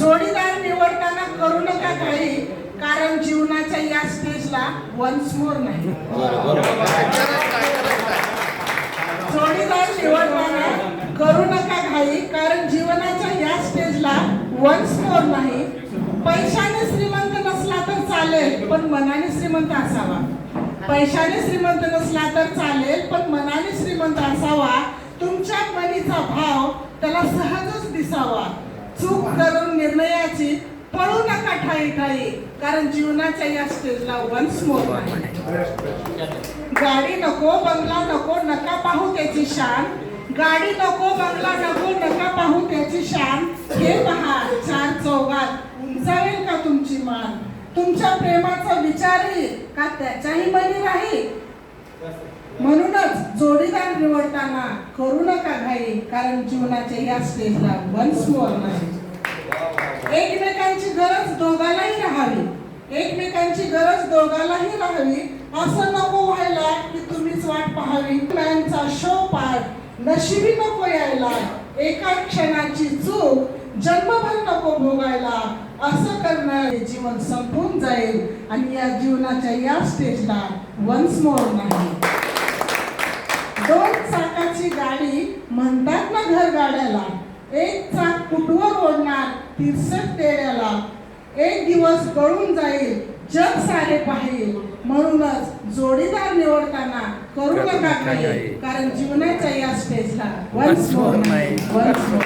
जोडीदार निवडताना करू नका काही कारण जीवनाच्या या स्टेजला वन्स मोर नाही. जोडीदार निवडताना करू नका घाई कारण जीवनाच्या या स्टेजला वन्स मोर नाही. पैशाने श्रीमंत नसला तर चालेल पण मनाने श्रीमंत असावा. पैशाने श्रीमंत नसला तर चालेल पण मनाने श्रीमंत असावा. तुमच्या मनीचा भाव त्याला सहजच दिसावा. चूक करून निर्णयाची पळू नका ठाई ठाई कारण जीवनाच्या या स्टेजला वन्स मोर गाडी नको बंगला नको नका पाहू त्याची शान. गाडी नको बंगला नको नका पाहू त्याची शान. हे पहा चार चौघात उंचावेल का तुमची मान? तुमच्या प्रेमाचा विचारही का त्याच्याही मनी राहील? म्हणूनच जोडीदार निवडताना करू नका घाई कारण जीवनाच्या या स्टेजला वन्स मोर नाही. एकमेकांची गरज दोघांनाही राहावी. एकमेकांची गरज दोघांनाही राहावी. असं नको व्हायला की तुम्हीच वाट पाहावी. मॅनचा शो पाठ नशिबी नको यायला. एका क्षणाची चूक जन्मभर नको भोगायला. असं करणारे जीवन संपून जाईल. आणि या जीवनाच्या या स्टेजला वन्स मोर नाही. चाकाची गाडी म्हणतात ना घर गाड्याला एक चाक कुटवर ओढणार तिरसट तेड्याला एक दिवस गळून जाईल जग सारे पाहिल. म्हणूनच जोडीदार निवडताना करू नका काही कारण जीवनाच्या या स्टेजला वन्स मोर नाही वन्स मोर